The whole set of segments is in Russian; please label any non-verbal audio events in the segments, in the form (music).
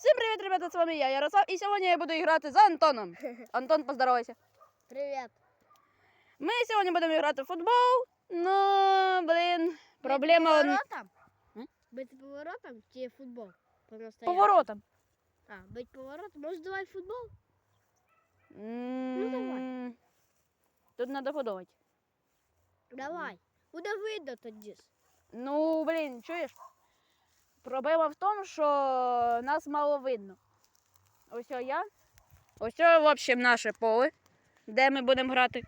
Всім привіт, ребята, з вами я, Ярослав, і сьогодні я буду грати з Антоном. (laughs) Антон, поздоровайся. Привет. Ми сьогодні будемо грати в футбол, ну, блін, проблема он- Поворотом? М? Быть поворотом чи футбол? По-настоящему? поворотом. А, быть поворотом. Может, давай футбол? М, Тут треба подумати. Давай. Буде видно тоді ж. Ну, блін, чуєш? Проблема в тому, що нас мало видно. Ось я. Ось, в общем, наше поле, де ми будемо грати.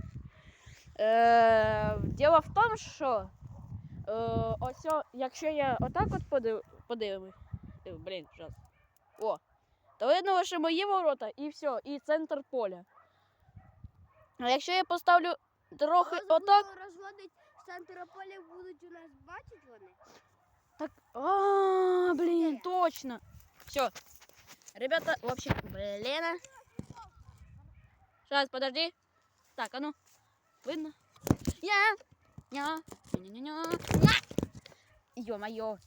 Е, діло в тому, що е, ось, якщо я отак от подив, подивимось. Е, Блін, зараз. О. То видно лише мої ворота і все, і центр поля. А якщо я поставлю трохи отак. розводить центр поля, будуть у нас бачити вони. Так, а, блин, точно. Все. Ребята, в общем, блин. Сейчас, подожди. Так, а ну. Видно? Я. Я. Ня-ня-ня. Ё-моё.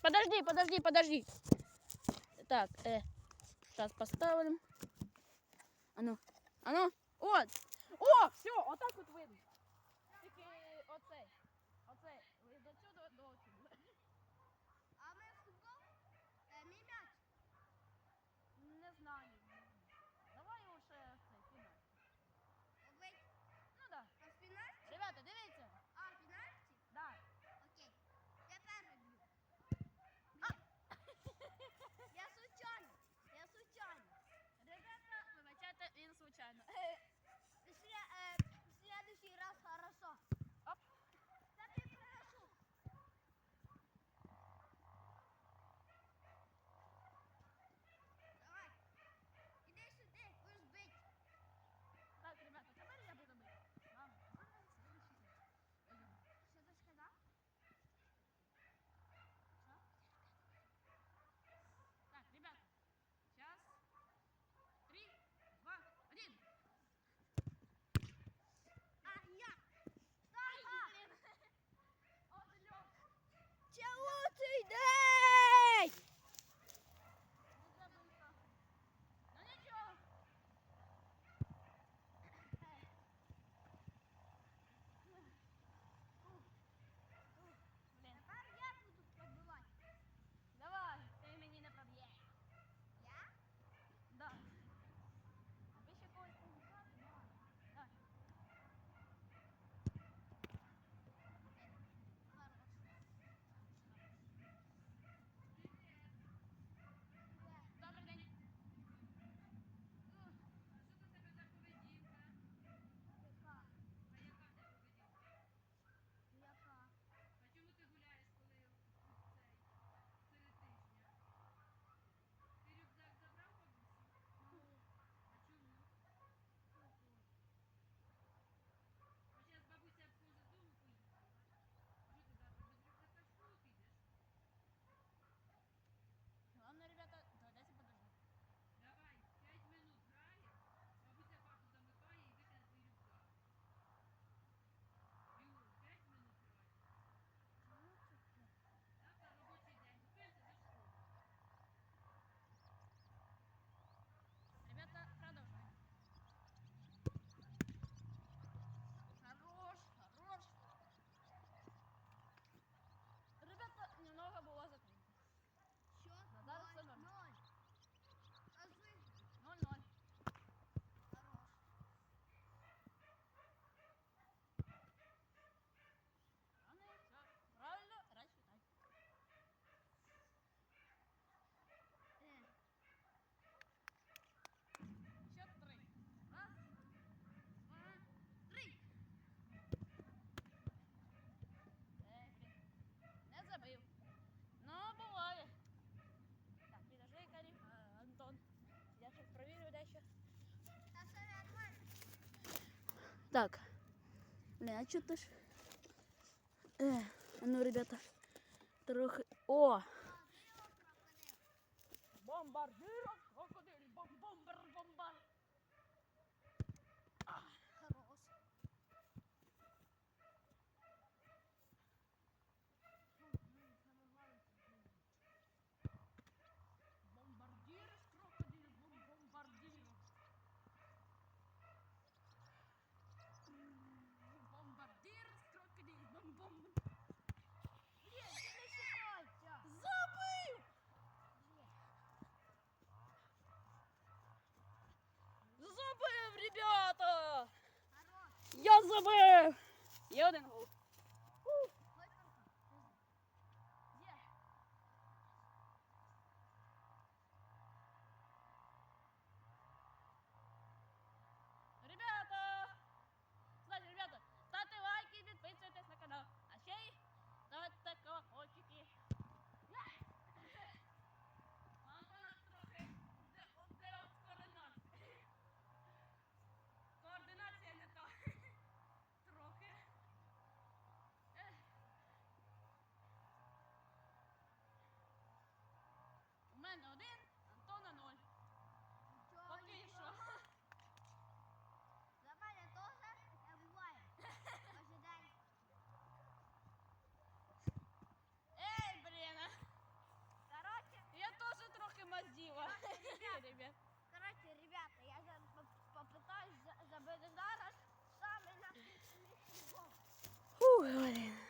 Подожди, подожди, подожди. Так, э, сейчас поставим. А ну, а ну. Вот. О, все, вот так вот видно. not Так. Блин, а что ты ж... Э, а ну, ребята, трохи... О! Бомбардиров, забив! Є один гол. ребят. Короче, ребята, я попытаюсь забыть зараз самый насмешливый. Фу, блин.